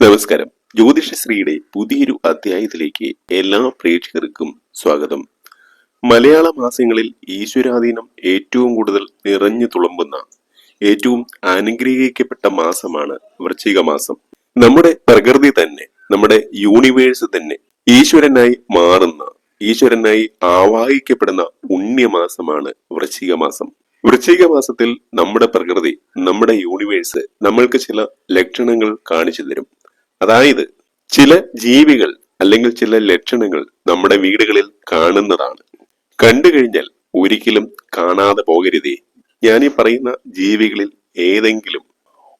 നമസ്കാരം. ജ്യോതിഷശ്രീയുടെ പുതിയൊരു അധ്യായത്തിലേക്ക് എല്ലാ പ്രേക്ഷകർക്കും സ്വാഗതം. മലയാള മാസങ്ങളിൽ ഈശ്വരാധീനം ഏറ്റവും കൂടുതൽ നിറഞ്ഞു തുളുമ്പുന്ന ഏറ്റവും അനുഗ്രഹിക്കപ്പെട്ട മാസമാണ് വൃശ്ചിക മാസം. നമ്മുടെ പ്രകൃതി തന്നെ നമ്മുടെ യൂണിവേഴ്സ് തന്നെ ഈശ്വരനായി മാറുന്ന ഈശ്വരനായി ആവാഹിക്കപ്പെടുന്ന പുണ്യമാസമാണ് വൃശ്ചിക മാസം. വൃശ്ചിക മാസത്തിൽ നമ്മുടെ പ്രകൃതി നമ്മുടെ യൂണിവേഴ്സ് നമ്മൾക്ക് ചില ലക്ഷണങ്ങൾ കാണിച്ചു തരും. അതായത് ചില ജീവികൾ അല്ലെങ്കിൽ ചില ലക്ഷണങ്ങൾ നമ്മുടെ വീടുകളിൽ കാണുന്നതാണ്. കണ്ടു കഴിഞ്ഞാൽ ഒരിക്കലും കാണാതെ പോകരുതേ. ഞാൻ ഈ പറയുന്ന ജീവികളിൽ ഏതെങ്കിലും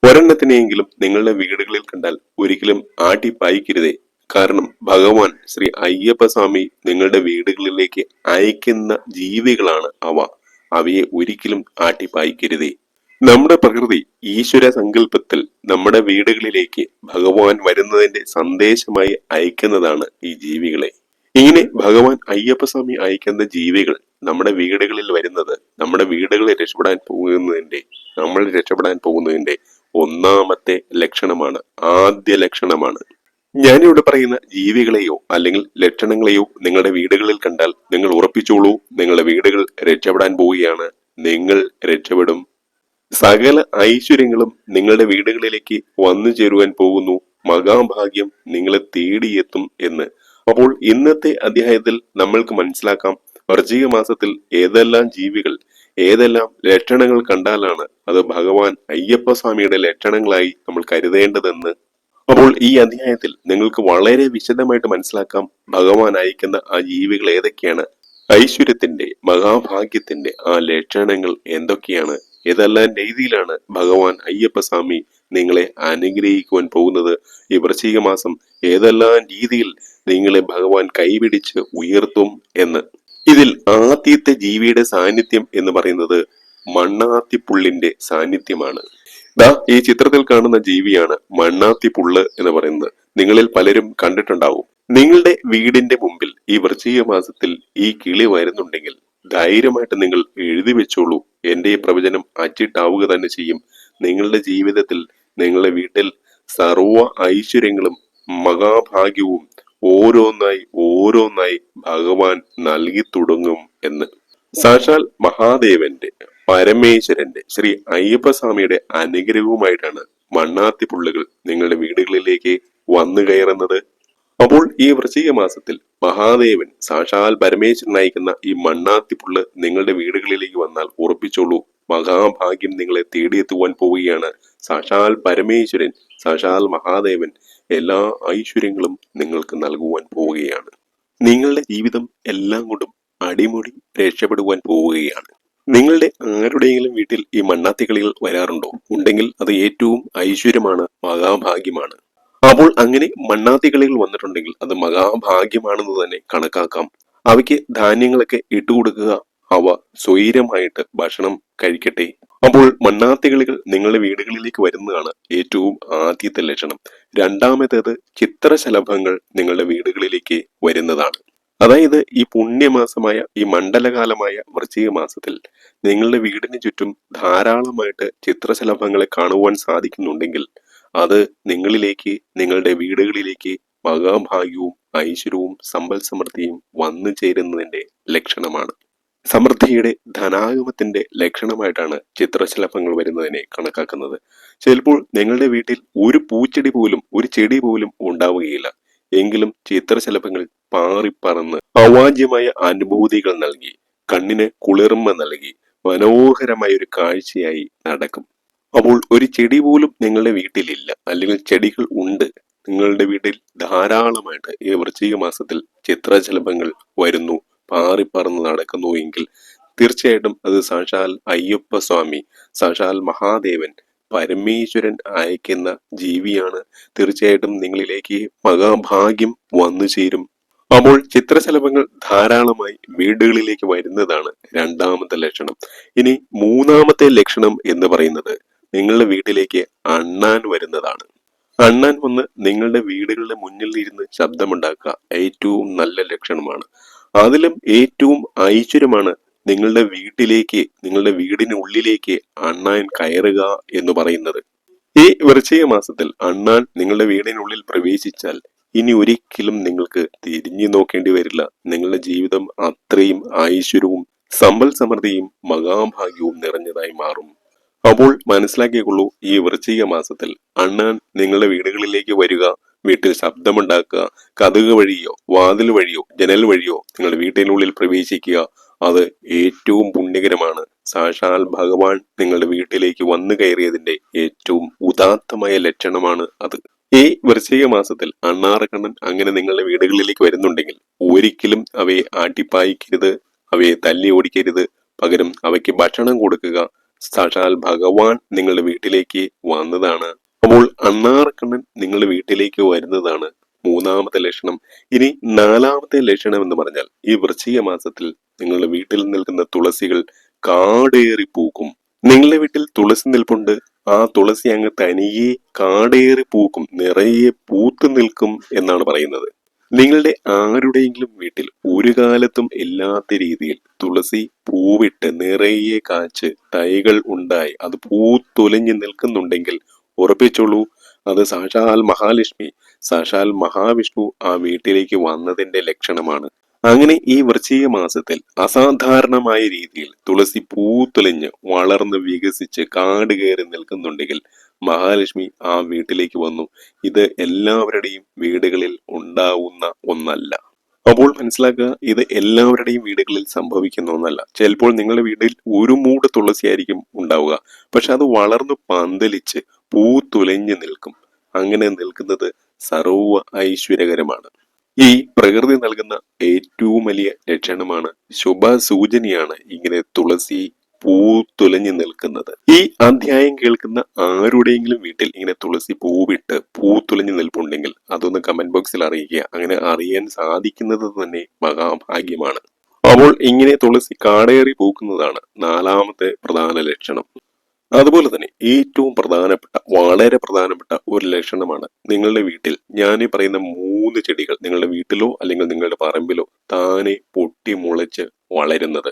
ഒരെണ്ണത്തിനെയെങ്കിലും നിങ്ങളുടെ വീടുകളിൽ കണ്ടാൽ ഒരിക്കലും ആട്ടി പായിക്കരുതേ. കാരണം ഭഗവാൻ ശ്രീ അയ്യപ്പസ്വാമി നിങ്ങളുടെ വീടുകളിലേക്ക് അയക്കുന്ന ജീവികളാണ് അവ. അവയെ ഒരിക്കലും ആട്ടിപ്പായിക്കരുതേ നമ്മുടെ പ്രകൃതി ഈശ്വര സങ്കല്പത്തിൽ നമ്മുടെ വീടുകളിലേക്ക് ഭഗവാൻ വരുന്നതിന്റെ സന്ദേശമായി അയക്കുന്നതാണ് ഈ ജീവികളെ. ഇങ്ങനെ ഭഗവാൻ അയ്യപ്പസ്വാമി അയക്കുന്ന ജീവികൾ നമ്മുടെ വീടുകളിൽ വരുന്നത് നമ്മുടെ വീടുകളെ രക്ഷപ്പെടാൻ പോകുന്നതിന്റെ നമ്മൾ രക്ഷപ്പെടാൻ പോകുന്നതിന്റെ ഒന്നാമത്തെ ലക്ഷണമാണ് ആദ്യ ലക്ഷണമാണ്. ഞാനിവിടെ പറയുന്ന ജീവികളെയോ അല്ലെങ്കിൽ ലക്ഷണങ്ങളെയോ നിങ്ങളുടെ വീടുകളിൽ കണ്ടാൽ നിങ്ങൾ ഉറപ്പിച്ചോളൂ നിങ്ങളുടെ വീടുകൾ രക്ഷപ്പെടാൻ പോവുകയാണ് നിങ്ങൾ രക്ഷപ്പെടും സകല ഐശ്വര്യങ്ങളും നിങ്ങളുടെ വീടുകളിലേക്ക് വന്നു ചേരുവാൻ പോകുന്നു. മഹാഭാഗ്യം നിങ്ങളെ തേടിയെത്തും എന്ന്. അപ്പോൾ ഇന്നത്തെ അധ്യായത്തിൽ നമ്മൾക്ക് മനസ്സിലാക്കാം. വർജീക മാസത്തിൽ ഏതെല്ലാം ജീവികൾ ഏതെല്ലാം ലക്ഷണങ്ങൾ കണ്ടാലാണ് അത് ഭഗവാൻ അയ്യപ്പ സ്വാമിയുടെ ലക്ഷണങ്ങളായി നമ്മൾ കരുതേണ്ടതെന്ന്. അപ്പോൾ ഈ അധ്യായത്തിൽ നിങ്ങൾക്ക് വളരെ വിശദമായിട്ട് മനസ്സിലാക്കാം ഭഗവാൻ അയക്കുന്ന ആ ജീവികൾ ഏതൊക്കെയാണ് ഐശ്വര്യത്തിന്റെ മഹാഭാഗ്യത്തിന്റെ ആ ലക്ഷണങ്ങൾ എന്തൊക്കെയാണ്. ഏതെല്ലാം രീതിയിലാണ് ഭഗവാൻ അയ്യപ്പസ്വാമി നിങ്ങളെ അനുഗ്രഹിക്കുവാൻ പോകുന്നത്? ഈ വൃശ്ചിക മാസം ഏതെല്ലാം രീതിയിൽ നിങ്ങളെ ഭഗവാൻ കൈപിടിച്ച് ഉയർത്തും എന്ന്? ഇതിൽ ആദ്യത്തെ ജീവിയുടെ സാന്നിധ്യം എന്ന് പറയുന്നത് മണ്ണാത്തിപ്പുള്ളിന്റെ സാന്നിധ്യമാണ്. ദാ ഈ ചിത്രത്തിൽ കാണുന്ന ജീവിയാണ് മണ്ണാത്തിപ്പുള്ള് എന്ന് പറയുന്നത്. നിങ്ങളിൽ പലരും കണ്ടിട്ടുണ്ടാവും. നിങ്ങളുടെ വീടിന്റെ മുമ്പിൽ ഈ വൃശ്ചിക മാസത്തിൽ ഈ കിളി വരുന്നുണ്ടെങ്കിൽ ധൈര്യമായിട്ട് നിങ്ങൾ എഴുതി വെച്ചോളൂ. എന്റെ ഈ പ്രവചനം അച്ചിട്ടാവുക തന്നെ ചെയ്യും. നിങ്ങളുടെ ജീവിതത്തിൽ നിങ്ങളുടെ വീട്ടിൽ സർവ ഐശ്വര്യങ്ങളും മഹാഭാഗ്യവും ഓരോന്നായി ഓരോന്നായി ഭഗവാൻ നൽകി തുടങ്ങും എന്ന്. സാക്ഷാൽ മഹാദേവന്റെ പരമേശ്വരന്റെ ശ്രീ അയ്യപ്പസ്വാമിയുടെ അനുഗ്രഹവുമായിട്ടാണ് മണ്ണാത്തി പുള്ളുകൾ നിങ്ങളുടെ വീടുകളിലേക്ക് വന്നു കയറുന്നത്. അപ്പോൾ ഈ വൃശ്ചിക മാസത്തിൽ മഹാദേവൻ സാക്ഷാൽ പരമേശ്വരൻ അയക്കുന്ന ഈ മണ്ണാത്തിപ്പുള്ള് നിങ്ങളുടെ വീടുകളിലേക്ക് വന്നാൽ ഉറപ്പിച്ചോളൂ. മഹാഭാഗ്യം നിങ്ങളെ തേടിയെത്തുവാൻ പോവുകയാണ്. സാക്ഷാൽ പരമേശ്വരൻ സാക്ഷാൽ മഹാദേവൻ എല്ലാ ഐശ്വര്യങ്ങളും നിങ്ങൾക്ക് നൽകുവാൻ പോവുകയാണ്. നിങ്ങളുടെ ജീവിതം എല്ലാം കൊണ്ടും അടിമുടി രക്ഷപ്പെടുവാൻ പോവുകയാണ്. നിങ്ങളുടെ ആരുടെയെങ്കിലും വീട്ടിൽ ഈ മണ്ണാത്തികളികൾ വരാറുണ്ടോ? ഉണ്ടെങ്കിൽ അത് ഏറ്റവും ഐശ്വര്യമാണ് മഹാഭാഗ്യമാണ്. അപ്പോൾ അങ്ങനെ മണ്ണാത്തികളികൾ വന്നിട്ടുണ്ടെങ്കിൽ അത് മഹാഭാഗ്യമാണെന്ന് തന്നെ കണക്കാക്കാം. അവയ്ക്ക് ധാന്യങ്ങളൊക്കെ ഇട്ടുകൊടുക്കുക അവ സ്വൈരമായിട്ട് ഭക്ഷണം കഴിക്കട്ടെ. അപ്പോൾ മണ്ണാത്തികളികൾ നിങ്ങളുടെ വീടുകളിലേക്ക് വരുന്നതാണ് ഏറ്റവും ആദ്യത്തെ ലക്ഷണം. രണ്ടാമത്തേത് ചിത്രശലഭങ്ങൾ നിങ്ങളുടെ വീടുകളിലേക്ക് വരുന്നതാണ്. അതായത് ഈ പുണ്യമാസമായ ഈ മണ്ഡലകാലമായ വൃശ്ചിക മാസത്തിൽ നിങ്ങളുടെ വീടിന് ചുറ്റും ധാരാളമായിട്ട് ചിത്രശലഭങ്ങളെ കാണുവാൻ സാധിക്കുന്നുണ്ടെങ്കിൽ അത് നിങ്ങളിലേക്ക് നിങ്ങളുടെ വീടുകളിലേക്ക് മഹാഭാഗ്യവും ഐശ്വര്യവും സമ്പൽ സമൃദ്ധിയും വന്നു ചേരുന്നതിന്റെ ലക്ഷണമാണ്. സമൃദ്ധിയുടെ ധനാഗമത്തിന്റെ ലക്ഷണമായിട്ടാണ് ചിത്രശലഭങ്ങൾ വരുന്നതിനെ കണക്കാക്കുന്നത്. ചിലപ്പോൾ നിങ്ങളുടെ വീട്ടിൽ ഒരു പൂച്ചെടി പോലും ഒരു ചെടി പോലും ഉണ്ടാവുകയില്ല. എങ്കിലും ചിത്രശലഭങ്ങൾ പാറിപ്പറന്ന് അവാജ്യമായ അനുഭൂതികൾ നൽകി കണ്ണിന് കുളിർമ നൽകി മനോഹരമായ ഒരു കാഴ്ചയായി നടക്കും. അപ്പോൾ ഒരു ചെടി പോലും നിങ്ങളുടെ വീട്ടിലില്ല. അല്ലെങ്കിൽ ചെടികൾ ഉണ്ട്. നിങ്ങളുടെ വീട്ടിൽ ധാരാളമായിട്ട് ഈ വൃശ്ചിക മാസത്തിൽ ചിത്രശലഭങ്ങൾ വരുന്നു. പാറിപ്പറന്ന് നടക്കുന്നു എങ്കിൽ തീർച്ചയായിട്ടും അത് സാക്ഷാൽ അയ്യപ്പ സ്വാമി സാക്ഷാൽ മഹാദേവൻ പരമേശ്വരൻ അയക്കുന്ന ജീവിയാണ്. തീർച്ചയായിട്ടും നിങ്ങളിലേക്ക് മഹാഭാഗ്യം വന്നു ചേരും. അപ്പോൾ ചിത്രശലഭങ്ങൾ ധാരാളമായി വീടുകളിലേക്ക് വരുന്നതാണ് രണ്ടാമത്തെ ലക്ഷണം. ഇനി മൂന്നാമത്തെ ലക്ഷണം എന്ന് പറയുന്നത് നിങ്ങളുടെ വീട്ടിലേക്ക് അണ്ണാൻ വരുന്നതാണ്. അണ്ണാൻ വന്ന് നിങ്ങളുടെ വീടുകളുടെ മുന്നിൽ ഇരുന്ന് ശബ്ദമുണ്ടാക്കുക ഏറ്റവും നല്ല ലക്ഷണമാണ്. അതിലും ഏറ്റവും ഐശ്വര്യമാണ് നിങ്ങളുടെ വീട്ടിലേക്ക് നിങ്ങളുടെ വീടിനുള്ളിലേക്ക് അണ്ണാൻ കയറുക എന്ന് പറയുന്നത്. ഈ വൃശ്ചിക മാസത്തിൽ അണ്ണാൻ നിങ്ങളുടെ വീടിനുള്ളിൽ പ്രവേശിച്ചാൽ ഇനി ഒരിക്കലും നിങ്ങൾക്ക് തിരിഞ്ഞു നോക്കേണ്ടി വരില്ല. നിങ്ങളുടെ ജീവിതം അത്രയും ഐശ്വര്യവും സമ്പൽ സമൃദ്ധിയും മഹാഭാഗ്യവും നിറഞ്ഞതായി മാറും. അപ്പോൾ മനസ്സിലാക്കിക്കൊള്ളൂ ഈ വൃശ്ചിക മാസത്തിൽ അണ്ണാൻ നിങ്ങളുടെ വീടുകളിലേക്ക് വരിക വീട്ടിൽ ശബ്ദമുണ്ടാക്കുക കതുക് വഴിയോ വാതിൽ വഴിയോ ജനൽ വഴിയോ നിങ്ങളുടെ വീട്ടിനുള്ളിൽ പ്രവേശിക്കുക അത് ഏറ്റവും പുണ്യകരമാണ്. സാക്ഷാൽ ഭഗവാൻ നിങ്ങളുടെ വീട്ടിലേക്ക് വന്നു കയറിയതിന്റെ ഏറ്റവും ഉദാത്തമായ ലക്ഷണമാണ് അത്. ഈ വൃശ്ചിക മാസത്തിൽ അണ്ണാറക്കണ്ണൻ അങ്ങനെ നിങ്ങളുടെ വീടുകളിലേക്ക് വരുന്നുണ്ടെങ്കിൽ ഒരിക്കലും അവയെ ആട്ടിപ്പായിക്കരുത് അവയെ തല്ലി ഓടിക്കരുത് പകരം അവയ്ക്ക് ഭക്ഷണം കൊടുക്കുക സാക്ഷാൽ ഭഗവാൻ നിങ്ങളുടെ വീട്ടിലേക്ക് വന്നതാണ്. അപ്പോൾ അണ്ണാറക്കണ്ണൻ നിങ്ങളുടെ വീട്ടിലേക്ക് വരുന്നതാണ് മൂന്നാമത്തെ ലക്ഷണം. ഇനി നാലാമത്തെ ലക്ഷണം എന്ന് പറഞ്ഞാൽ ഈ വൃശ്ചിക മാസത്തിൽ നിങ്ങളുടെ വീട്ടിൽ നിൽക്കുന്ന തുളസികൾ കാടേറി പൂക്കും. നിങ്ങളുടെ വീട്ടിൽ തുളസി നിൽപ്പുണ്ട്. ആ തുളസി അങ്ങ് തനിയെ കാടേറി പൂക്കും. നിറയെ പൂത്തു നിൽക്കും എന്നാണ് പറയുന്നത്. നിങ്ങളുടെ ആരുടെയെങ്കിലും വീട്ടിൽ ഒരു കാലത്തും ഇല്ലാത്ത രീതിയിൽ തുളസി പൂവിട്ട് നിറയെ കാച്ച് തൈകൾ ഉണ്ടായി അത് പൂത്തൊലിഞ്ഞു നിൽക്കുന്നുണ്ടെങ്കിൽ ഉറപ്പിച്ചോളൂ അത് സാക്ഷാൽ മഹാലക്ഷ്മി സാക്ഷാൽ മഹാവിഷ്ണു ആ വീട്ടിലേക്ക് വന്നതിന്റെ ലക്ഷണമാണ്. അങ്ങനെ ഈ വൃശ്ചിക മാസത്തിൽ അസാധാരണമായ രീതിയിൽ തുളസി പൂത്തുലഞ്ഞ് വളർന്ന് വികസിച്ച് കാട് കയറി നിൽക്കുന്നുണ്ടെങ്കിൽ മഹാലക്ഷ്മി ആ വീട്ടിലേക്ക് വന്നു. ഇത് എല്ലാവരുടെയും വീടുകളിൽ ഉണ്ടാവുന്ന ഒന്നല്ല. അപ്പോൾ മനസ്സിലാക്കുക ഇത് എല്ലാവരുടെയും വീടുകളിൽ സംഭവിക്കുന്ന ഒന്നല്ല. ചിലപ്പോൾ നിങ്ങളുടെ വീട്ടിൽ ഒരു മൂട് തുളസിയായിരിക്കും ഉണ്ടാവുക. പക്ഷെ അത് വളർന്നു പന്തലിച്ച് പൂ പൂത്തുലഞ്ഞ് നിൽക്കും. അങ്ങനെ നിൽക്കുന്നത് സർവ ഐശ്വര്യകരമാണ്. ഈ പ്രകൃതി നൽകുന്ന ഏറ്റവും വലിയ ലക്ഷണമാണ് ശുഭ സൂചനയാണ് ഇങ്ങനെ തുളസി പൂ പൂത്തുലഞ്ഞു നിൽക്കുന്നത്. ഈ അധ്യായം കേൾക്കുന്ന ആരുടെയെങ്കിലും വീട്ടിൽ ഇങ്ങനെ തുളസി പൂവിട്ട് പൂ പൂത്തുലഞ്ഞു നിൽപ്പുണ്ടെങ്കിൽ അതൊന്ന് കമന്റ് ബോക്സിൽ അറിയിക്കുക. അങ്ങനെ അറിയാൻ സാധിക്കുന്നത് തന്നെ മഹാഭാഗ്യമാണ്. അപ്പോൾ ഇങ്ങനെ തുളസി കാടേറി പൂക്കുന്നതാണ് നാലാമത്തെ പ്രധാന ലക്ഷണം. അതുപോലെ തന്നെ ഏറ്റവും പ്രധാനപ്പെട്ട വളരെ പ്രധാനപ്പെട്ട ഒരു ലക്ഷണമാണ് നിങ്ങളുടെ വീട്ടിൽ. ഞാൻ ഈ പറയുന്ന മൂന്ന് ചെടികൾ നിങ്ങളുടെ വീട്ടിലോ അല്ലെങ്കിൽ നിങ്ങളുടെ പറമ്പിലോ താനെ പൊട്ടി മുളച്ച് വളരുന്നത്.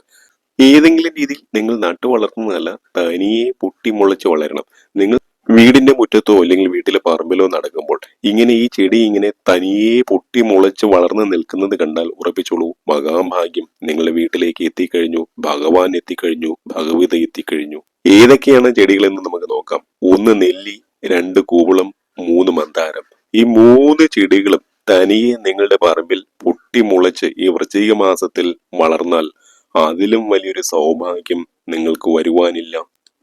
ഏതെങ്കിലും രീതിയിൽ നിങ്ങൾ നട്ടു വളർത്തുന്നതല്ല തനിയെ പൊട്ടി മുളച്ച് വളരണം. നിങ്ങൾ വീടിന്റെ മുറ്റത്തോ അല്ലെങ്കിൽ വീട്ടിലെ പറമ്പിലോ നടക്കുമ്പോൾ ഇങ്ങനെ ഈ ചെടി ഇങ്ങനെ തനിയെ പൊട്ടി മുളച്ച് വളർന്ന് നിൽക്കുന്നത് കണ്ടാൽ ഉറപ്പിച്ചോളൂ മഹാഭാഗ്യം നിങ്ങളുടെ വീട്ടിലേക്ക് എത്തിക്കഴിഞ്ഞു ഭഗവാൻ എത്തിക്കഴിഞ്ഞു ഭഗവത എത്തിക്കഴിഞ്ഞു. ഏതൊക്കെയാണ് ചെടികളെന്ന് നമുക്ക് നോക്കാം? ഒന്ന് നെല്ലി രണ്ട് കൂവളം മൂന്ന് മന്ദാരം. ഈ മൂന്ന് ചെടികളും തനിയെ നിങ്ങളുടെ പറമ്പിൽ പൊട്ടി മുളച്ച് ഈ വൃശ്ചിക മാസത്തിൽ വളർന്നാൽ അതിലും വലിയൊരു സൗഭാഗ്യം നിങ്ങൾക്ക് വരുവാനില്ല.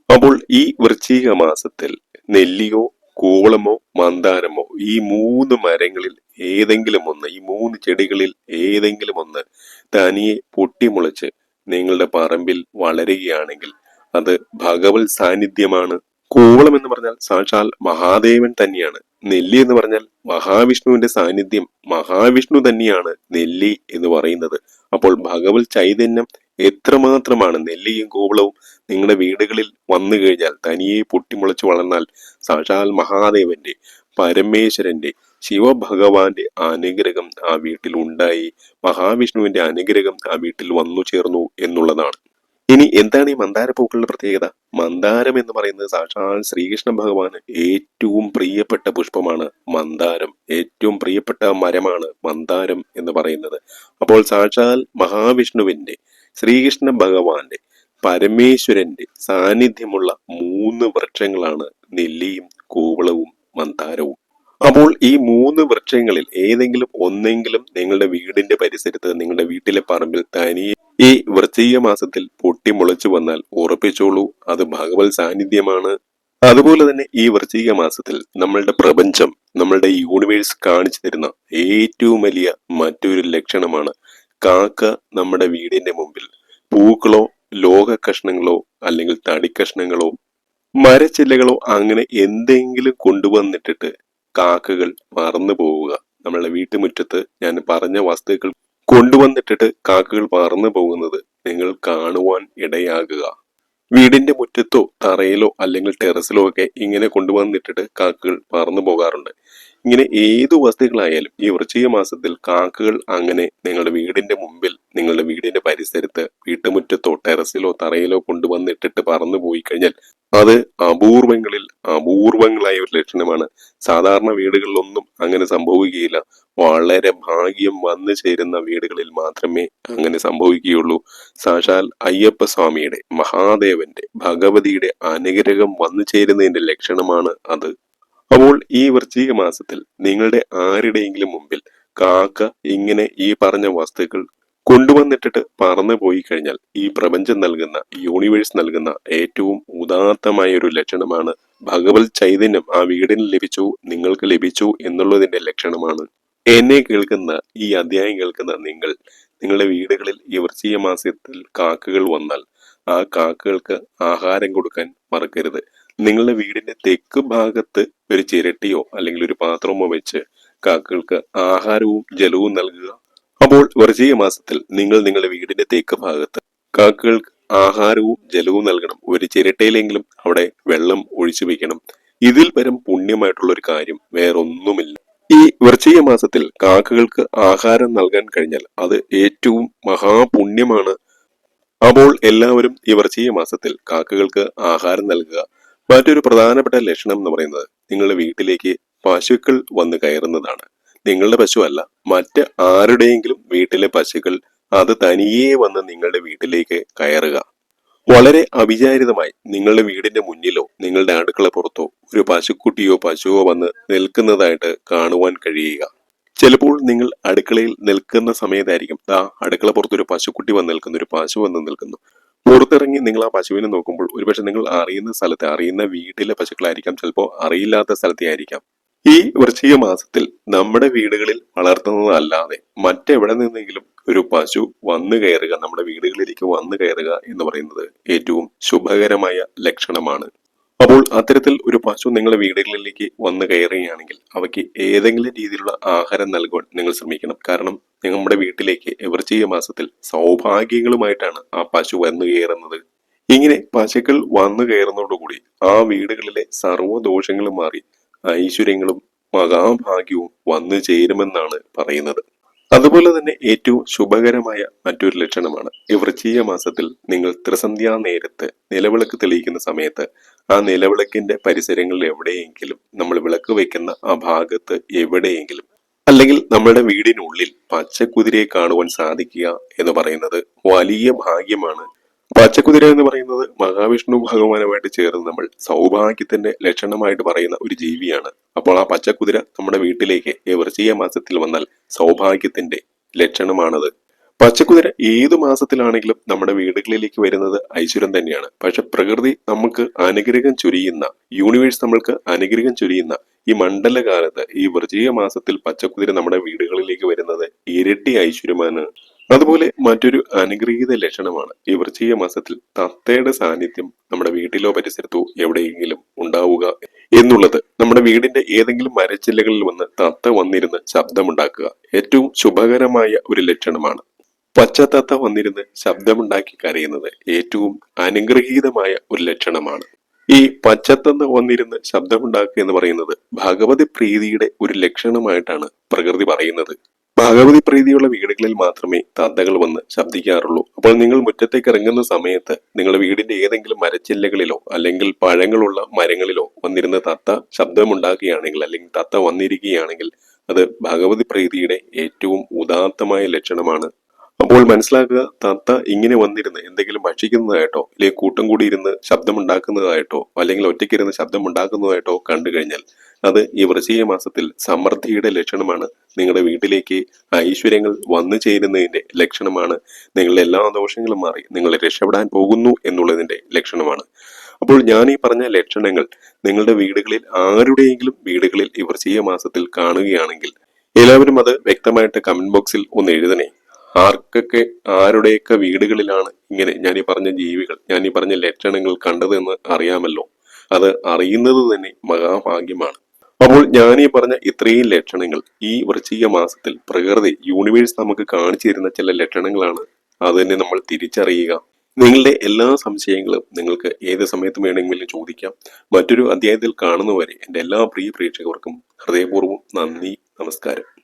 അപ്പോൾ ഈ വൃശ്ചിക മാസത്തിൽ നെല്ലിയോ കൂവളമോ മന്ദാരമോ ഈ മൂന്ന് മരങ്ങളിൽ ഏതെങ്കിലും ഒന്ന് ഈ മൂന്ന് ചെടികളിൽ ഏതെങ്കിലും ഒന്ന് തനിയെ പൊട്ടിമുളച്ച് നിങ്ങളുടെ പറമ്പിൽ വളരുകയാണെങ്കിൽ അത് ഭഗവത് സാന്നിധ്യമാണ്. കൂവളം എന്ന് പറഞ്ഞാൽ സാക്ഷാൽ മഹാദേവൻ തന്നെയാണ്. നെല്ലി എന്ന് പറഞ്ഞാൽ മഹാവിഷ്ണുവിന്റെ സാന്നിധ്യം മഹാവിഷ്ണു തന്നെയാണ് നെല്ലി എന്ന് പറയുന്നത്. അപ്പോൾ ഭഗവത് ചൈതന്യം എത്രമാത്രമാണ് നെല്ലിയും കൂവളവും നിങ്ങളുടെ വീടുകളിൽ വന്നു കഴിഞ്ഞാൽ തനിയെ പൊട്ടിമുളച്ചു വളർന്നാൽ സാക്ഷാൽ മഹാദേവന്റെ പരമേശ്വരന്റെ ശിവഭഗവാന്റെ അനുഗ്രഹം ആ വീട്ടിൽ ഉണ്ടായി. മഹാവിഷ്ണുവിന്റെ അനുഗ്രഹം ആ വീട്ടിൽ വന്നു ചേർന്നു എന്നുള്ളതാണ്. ഇനി എന്താണ് ഈ മന്ദാരപ്പൂക്കളുടെ പ്രത്യേകത? മന്ദാരം എന്ന് പറയുന്നത് സാക്ഷാൽ ശ്രീകൃഷ്ണ ഭഗവാന് ഏറ്റവും പ്രിയപ്പെട്ട പുഷ്പമാണ് മന്ദാരം. ഏറ്റവും പ്രിയപ്പെട്ട മരമാണ് മന്ദാരം എന്ന് പറയുന്നത്. അപ്പോൾ സാക്ഷാൽ മഹാവിഷ്ണുവിന്റെ ശ്രീകൃഷ്ണ ഭഗവാന്റെ പരമേശ്വരന്റെ സാന്നിധ്യമുള്ള മൂന്ന് വൃക്ഷങ്ങളാണ് നെല്ലിയും കൂവളവും മന്ദാരവും. അപ്പോൾ ഈ മൂന്ന് വൃക്ഷങ്ങളിൽ ഏതെങ്കിലും ഒന്നെങ്കിലും നിങ്ങളുടെ വീടിന്റെ പരിസരത്ത് നിങ്ങളുടെ വീട്ടിലെ പറമ്പിൽ തനിയെ ഈ വൃശ്ചിക മാസത്തിൽ പൊട്ടി മുളച്ചു വന്നാൽ ഉറപ്പിച്ചോളൂ അത് ഭഗവത് സാന്നിധ്യമാണ്. അതുപോലെ തന്നെ ഈ വൃശ്ചിക മാസത്തിൽ നമ്മളുടെ പ്രപഞ്ചം നമ്മളുടെ യൂണിവേഴ്സ് കാണിച്ചു തരുന്ന ഏറ്റവും വലിയ മറ്റൊരു ലക്ഷണമാണ് കാക്ക നമ്മുടെ വീടിന്റെ മുമ്പിൽ പൂക്കളോ ലോക കഷ്ണങ്ങളോ അല്ലെങ്കിൽ തടിക്കഷ്ണങ്ങളോ മരച്ചില്ലകളോ അങ്ങനെ എന്തെങ്കിലും കൊണ്ടുവന്നിട്ടിട്ട് കാക്കകൾ പറന്നു പോവുക. നമ്മളുടെ വീട്ടുമുറ്റത്ത് ഞാൻ പറഞ്ഞ വസ്തുക്കൾ കൊണ്ടുവന്നിട്ടിട്ട് കാക്കകൾ പറന്നു പോകുന്നത് നിങ്ങൾ കാണുവാൻ ഇടയാകുക. വീടിന്റെ മുറ്റത്തോ തറയിലോ അല്ലെങ്കിൽ ടെറസിലോ ഒക്കെ ഇങ്ങനെ കൊണ്ടുവന്നിട്ടിട്ട് കാക്കകൾ പറന്നു പോകാറുണ്ട്. ഇങ്ങനെ ഏതു വസ്തുക്കളായാലും ഈ വൃശ്ചിക മാസത്തിൽ കാക്കകൾ അങ്ങനെ നിങ്ങളുടെ വീടിന്റെ മുമ്പിൽ നിങ്ങളുടെ വീടിന്റെ പരിസരത്ത് വീട്ടുമുറ്റത്തോ ടെറസിലോ തറയിലോ കൊണ്ടുവന്നിട്ടിട്ട് പറന്നു പോയി കഴിഞ്ഞാൽ അത് അപൂർവങ്ങളിൽ അപൂർവങ്ങളായ ഒരു ലക്ഷണമാണ്. സാധാരണ വീടുകളിലൊന്നും അങ്ങനെ സംഭവിക്കുകയില്ല. വളരെ ഭാഗ്യം വന്നു ചേരുന്ന വീടുകളിൽ മാത്രമേ അങ്ങനെ സംഭവിക്കുകയുള്ളൂ. സാക്ഷാൽ അയ്യപ്പ സ്വാമിയുടെ മഹാദേവന്റെ ഭഗവതിയുടെ അനുഗ്രഹം വന്നു ചേരുന്നതിന്റെ ലക്ഷണമാണ് അത്. അപ്പോൾ ഈ വൃശ്ചിക മാസത്തിൽ നിങ്ങളുടെ ആരുടെയെങ്കിലും മുമ്പിൽ കാക്ക ഇങ്ങനെ ഈ പറഞ്ഞ വസ്തുക്കൾ കൊണ്ടുവന്നിട്ടിട്ട് പറന്നു പോയി കഴിഞ്ഞാൽ ഈ പ്രപഞ്ചം നൽകുന്ന യൂണിവേഴ്സ് നൽകുന്ന ഏറ്റവും ഉദാത്തമായ ഒരു ലക്ഷണമാണ്. ഭഗവത് ചൈതന്യം ആ വീടിന് ലഭിച്ചു നിങ്ങൾക്ക് ലഭിച്ചു എന്നുള്ളതിന്റെ ലക്ഷണമാണ്. എന്നെ കേൾക്കുന്ന ഈ അധ്യായം കേൾക്കുന്ന നിങ്ങൾ നിങ്ങളുടെ വീടുകളിൽ ഈ വൃശ്ചിക മാസത്തിൽ കാക്കകൾ വന്നാൽ ആ കാക്കകൾക്ക് ആഹാരം കൊടുക്കാൻ മറക്കരുത്. നിങ്ങളുടെ വീടിന്റെ തെക്ക് ഭാഗത്ത് ഒരു ചിരട്ടിയോ അല്ലെങ്കിൽ ഒരു പാത്രമോ വെച്ച് കാക്കകൾക്ക് ആഹാരവും ജലവും നൽകുക. അപ്പോൾ വർജീയ മാസത്തിൽ നിങ്ങൾ നിങ്ങളുടെ വീടിന്റെ തേക്ക് ഭാഗത്ത് കാക്കകൾക്ക് ആഹാരവും ജലവും നൽകണം. ഒരു ചിരട്ടയിലെങ്കിലും അവിടെ വെള്ളം ഒഴിച്ചു വെക്കണം ഇതിൽ പരം പുണ്യമായിട്ടുള്ള ഒരു കാര്യം വേറൊന്നുമില്ല. ഈ വൃശ്ചിക മാസത്തിൽ കാക്കകൾക്ക് ആഹാരം നൽകാൻ കഴിഞ്ഞാൽ അത് ഏറ്റവും മഹാപുണ്യമാണ്. അപ്പോൾ എല്ലാവരും ഈ വൃശ്ചിക മാസത്തിൽ കാക്കകൾക്ക് ആഹാരം നൽകുക. മറ്റൊരു പ്രധാനപ്പെട്ട ലക്ഷണം എന്ന് പറയുന്നത് നിങ്ങളുടെ വീട്ടിലേക്ക് പശുക്കൾ വന്ന് കയറുന്നതാണ്. നിങ്ങളുടെ പശു അല്ല മറ്റ് ആരുടെയെങ്കിലും വീട്ടിലെ പശുക്കൾ അത് തനിയെ വന്ന് നിങ്ങളുടെ വീട്ടിലേക്ക് കയറുക. വളരെ അവിചാരിതമായി നിങ്ങളുടെ വീടിന്റെ മുന്നിലോ നിങ്ങളുടെ അടുക്കള പുറത്തോ ഒരു പശുക്കുട്ടിയോ പശുവോ വന്ന് നിൽക്കുന്നതായിട്ട് കാണുവാൻ കഴിയുക. ചിലപ്പോൾ നിങ്ങൾ അടുക്കളയിൽ നിൽക്കുന്ന സമയത്തായിരിക്കും ദാ അടുക്കള പുറത്ത് ഒരു പശുക്കുട്ടി വന്ന് നിൽക്കുന്നു ഒരു പശു വന്ന് നിൽക്കുന്നു. പുറത്തിറങ്ങി നിങ്ങൾ ആ പശുവിനെ നോക്കുമ്പോൾ ഒരുപക്ഷെ നിങ്ങൾ അറിയുന്ന സ്ഥലത്തെ അറിയുന്ന വീട്ടിലെ പശുക്കളായിരിക്കാം. ചിലപ്പോൾ അറിയില്ലാത്ത സ്ഥലത്തെ ആയിരിക്കാം. ഈ വൃശ്ചിക മാസത്തിൽ നമ്മുടെ വീടുകളിൽ വളർത്തുന്നതല്ലാതെ മറ്റെവിടെ നിന്നെങ്കിലും ഒരു പശു വന്നു കയറുക നമ്മുടെ വീടുകളിലേക്ക് വന്നു കയറുക എന്ന് പറയുന്നത് ഏറ്റവും ശുഭകരമായ ലക്ഷണമാണ്. അപ്പോൾ അത്തരത്തിൽ ഒരു പശു നിങ്ങളുടെ വീടുകളിലേക്ക് വന്നു കയറുകയാണെങ്കിൽ അവയ്ക്ക് ഏതെങ്കിലും രീതിയിലുള്ള ആഹാരം നൽകുവാൻ നിങ്ങൾ ശ്രമിക്കണം. കാരണം നമ്മുടെ വീട്ടിലേക്ക് എവർച്ചീയ മാസത്തിൽ സൗഭാഗ്യങ്ങളുമായിട്ടാണ് ആ പശു വന്നു കയറുന്നത്. ഇങ്ങനെ പശുക്കൾ വന്നു കയറുന്നതോടുകൂടി ആ വീടുകളിലെ സർവദോഷങ്ങളും മാറി ഐശ്വര്യങ്ങളും മഹാഭാഗ്യവും വന്നു ചേരുമെന്നാണ് പറയുന്നത്. അതുപോലെ തന്നെ ഏറ്റവും ശുഭകരമായ മറ്റൊരു ലക്ഷണമാണ് ഈ വൃശ്ചിക മാസത്തിൽ നിങ്ങൾ ത്രിസന്ധ്യാ നേരത്ത് നിലവിളക്ക് തെളിയിക്കുന്ന സമയത്ത് ആ നിലവിളക്കിന്റെ പരിസരങ്ങളിൽ എവിടെയെങ്കിലും നമ്മൾ വിളക്ക് വെക്കുന്ന ആ ഭാഗത്ത് എവിടെയെങ്കിലും അല്ലെങ്കിൽ നമ്മുടെ വീടിനുള്ളിൽ പച്ചക്കുതിരയെ കാണുവാൻ സാധിക്കുക എന്ന് പറയുന്നത് വലിയ ഭാഗ്യമാണ്. പച്ചക്കുതിര എന്ന് പറയുന്നത് മഹാവിഷ്ണു ഭഗവാനുമായിട്ട് ചേർന്ന് നമ്മൾ സൗഭാഗ്യത്തിന്റെ ലക്ഷണമായിട്ട് പറയുന്ന ഒരു ജീവിയാണ്. അപ്പോൾ ആ പച്ചക്കുതിര നമ്മുടെ വീട്ടിലേക്ക് വൃശ്ചിക മാസത്തിൽ വന്നാൽ സൗഭാഗ്യത്തിന്റെ ലക്ഷണമാണത്. പച്ചക്കുതിര ഏത് മാസത്തിലാണെങ്കിലും നമ്മുടെ വീടുകളിലേക്ക് വരുന്നത് ഐശ്വര്യം തന്നെയാണ്. പക്ഷെ പ്രകൃതി നമുക്ക് അനുഗ്രഹം ചൊരിയുന്ന യൂണിവേഴ്സ് നമ്മൾക്ക് അനുഗ്രഹം ചൊരിയുന്ന ഈ മണ്ഡലകാലത്ത് ഈ വൃശ്ചിക മാസത്തിൽ പച്ചക്കുതിര നമ്മുടെ വീടുകളിലേക്ക് വരുന്നത് ഇരട്ടി ഐശ്വര്യമാണ്. അതുപോലെ മറ്റൊരു അനുഗ്രഹീത ലക്ഷണമാണ് ഈ വൃശ്ചിക മാസത്തിൽ തത്തയുടെ സാന്നിധ്യം നമ്മുടെ വീട്ടിലോ പരിസരത്തോ എവിടെയെങ്കിലും ഉണ്ടാവുക എന്നുള്ളത്. നമ്മുടെ വീടിന്റെ ഏതെങ്കിലും മരച്ചില്ലകളിൽ വന്ന് തത്ത വന്നിരുന്ന് ശബ്ദമുണ്ടാക്കുക ഏറ്റവും ശുഭകരമായ ഒരു ലക്ഷണമാണ്. പച്ചത്തത്ത വന്നിരുന്ന് ശബ്ദമുണ്ടാക്കി കരയുന്നത് ഏറ്റവും അനുഗ്രഹീതമായ ഒരു ലക്ഷണമാണ്. ഈ പച്ചത്തന്ന വന്നിരുന്ന് ശബ്ദമുണ്ടാക്കുക എന്ന് പറയുന്നത് ഭഗവതി പ്രീതിയുടെ ഒരു ലക്ഷണമായിട്ടാണ് പ്രകൃതി പറയുന്നത്. ഭഗവതി പ്രീതിയുള്ള വീടുകളിൽ മാത്രമേ തത്തകൾ വന്ന് ശബ്ദിക്കാറുള്ളൂ. അപ്പോൾ നിങ്ങൾ മുറ്റത്തേക്ക് ഇറങ്ങുന്ന സമയത്ത് നിങ്ങൾ വീടിന്റെ ഏതെങ്കിലും മരച്ചില്ലകളിലോ അല്ലെങ്കിൽ പഴങ്ങളുള്ള മരങ്ങളിലോ വന്നിരുന്ന തത്ത ശബ്ദമുണ്ടാക്കുകയാണെങ്കിൽ അല്ലെങ്കിൽ തത്ത വന്നിരിക്കുകയാണെങ്കിൽ അത് ഭഗവതി പ്രീതിയുടെ ഏറ്റവും ഉദാത്തമായ ലക്ഷണമാണ് അപ്പോൾ മനസ്സിലാക്കുക തത്ത ഇങ്ങനെ വന്നിരുന്ന് എന്തെങ്കിലും ഭക്ഷിക്കുന്നതായിട്ടോ അല്ലെങ്കിൽ കൂട്ടം കൂടി ഇരുന്ന് ശബ്ദമുണ്ടാക്കുന്നതായിട്ടോ അല്ലെങ്കിൽ ഒറ്റയ്ക്കിരുന്ന് ശബ്ദമുണ്ടാക്കുന്നതായിട്ടോ കണ്ടു കഴിഞ്ഞാൽ അത് ഈ വൃശ്ചിക മാസത്തിൽ സമൃദ്ധിയുടെ ലക്ഷണമാണ്. നിങ്ങളുടെ വീട്ടിലേക്ക് ഐശ്വര്യങ്ങൾ വന്നു ചേരുന്നതിന്റെ ലക്ഷണമാണ്. നിങ്ങളുടെ എല്ലാ ദോഷങ്ങളും മാറി നിങ്ങൾ രക്ഷപ്പെടാൻ പോകുന്നു എന്നുള്ളതിന്റെ ലക്ഷണമാണ്. അപ്പോൾ ഞാൻ ഈ പറഞ്ഞ ലക്ഷണങ്ങൾ നിങ്ങളുടെ വീടുകളിൽ ആരുടെയെങ്കിലും വീടുകളിൽ ഈ വൃശ്ചിക മാസത്തിൽ കാണുകയാണെങ്കിൽ എല്ലാവരും അത് വ്യക്തമായിട്ട് കമന്റ് ബോക്സിൽ ഒന്ന് എഴുതണേ. ആർക്കൊക്കെ ആരുടെയൊക്കെ വീടുകളിലാണ് ഇങ്ങനെ ഞാൻ ഈ പറഞ്ഞ ജീവികൾ ഞാൻ ഈ പറഞ്ഞ ലക്ഷണങ്ങൾ കണ്ടതെന്ന് അറിയാമല്ലോ. അത് അറിയുന്നത് തന്നെ മഹാഭാഗ്യമാണ്. അപ്പോൾ ഞാൻ ഈ പറഞ്ഞ ഇത്രയും ലക്ഷണങ്ങൾ ഈ വൃശ്ചിക മാസത്തിൽ പ്രകൃതി യൂണിവേഴ്സ് നമുക്ക് കാണിച്ചു തരുന്ന ചില ലക്ഷണങ്ങളാണ് അത് തന്നെ നമ്മൾ തിരിച്ചറിയുക. നിങ്ങളുടെ എല്ലാ സംശയങ്ങളും നിങ്ങൾക്ക് ഏത് സമയത്ത് വേണമെങ്കിലും ചോദിക്കാം. മറ്റൊരു അധ്യായത്തിൽ കാണുന്നവരെ എന്റെ എല്ലാ പ്രിയ പ്രേക്ഷകർക്കും ഹൃദയപൂർവം നന്ദി നമസ്കാരം.